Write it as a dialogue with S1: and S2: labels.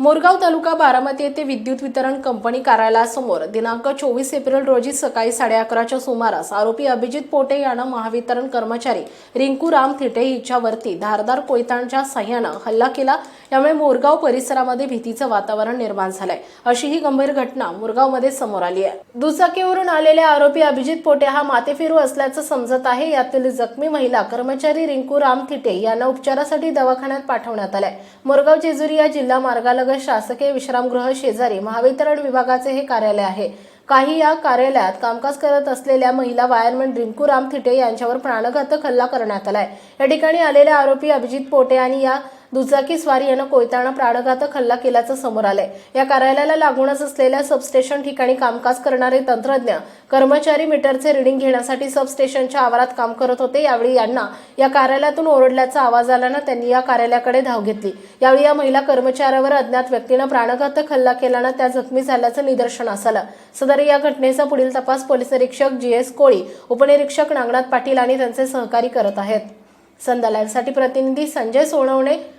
S1: मोरगाव तालुका बारामती येथे विद्युत वितरण कंपनी कार्यालयासमोर दिनांक चोवीस एप्रिल रोजी सकाळी साडे अकराच्या सुमारास आरोपी अभिजित पोटे यानं महावितरण कर्मचारी रिंकू राम थिटे हिच्यावरती धारदार कोयतांच्या सहाय्यानं हल्ला केला. यामुळे मोरगाव परिसरामध्ये भीतीचं वातावरण निर्माण झालंय. अशी ही गंभीर घटना मोरगावमध्ये समोर आली आहे. दुचाकीवरून आलेले आरोपी अभिजित पोटे हा माथेफिरू असल्याचं समजत आहे. यातील जखमी महिला कर्मचारी रिंकू राम थिटे यांना उपचारासाठी दवाखान्यात पाठवण्यात आलाय. मोरगाव जेजुरी या जिल्हा अंतर्गत शासकीय विश्रामगृह शेजारी महावितरण विभागाचे हे कार्यालय आहे. काही या कार्यालयात कामकाज करत असलेल्या महिला वायरमॅन रिंकू राम थिटे यांच्यावर प्राणघातक हल्ला करण्यात आलाय. या ठिकाणी आलेले आरोपी अभिजित पोटे आणि या दुचाकी स्वारी यानं कोयताना प्राणघातक हल्ला केल्याचं समोर आलंय. या कार्यालयाला लागूनच असलेल्या सबस्टेशन ठिकाणी कामकाज करणारे तंत्रज्ञ कर्मचारी मीटरचे रिडिंग घेण्यासाठी सबस्टेशनच्या आवारात काम करत होते. यावेळी यांना या कार्यालयातून ओरडल्याचा आवाज आल्यानं त्यांनी या कार्यालयाकडे धाव घेतली. यावेळी या महिला कर्मचाऱ्यावर अज्ञात व्यक्तीनं प्राणघातक हल्ला केल्यानं त्या जखमी झाल्याचं निदर्शनास आलं. सदर या घटनेचा पुढील तपास पोलीस निरीक्षक जी एस कोळी उपनिरीक्षक नागनाथ पाटील आणि त्यांचे सहकारी करत आहेत. संध्या लाईव्हसाठी प्रतिनिधी संजय सोनवणे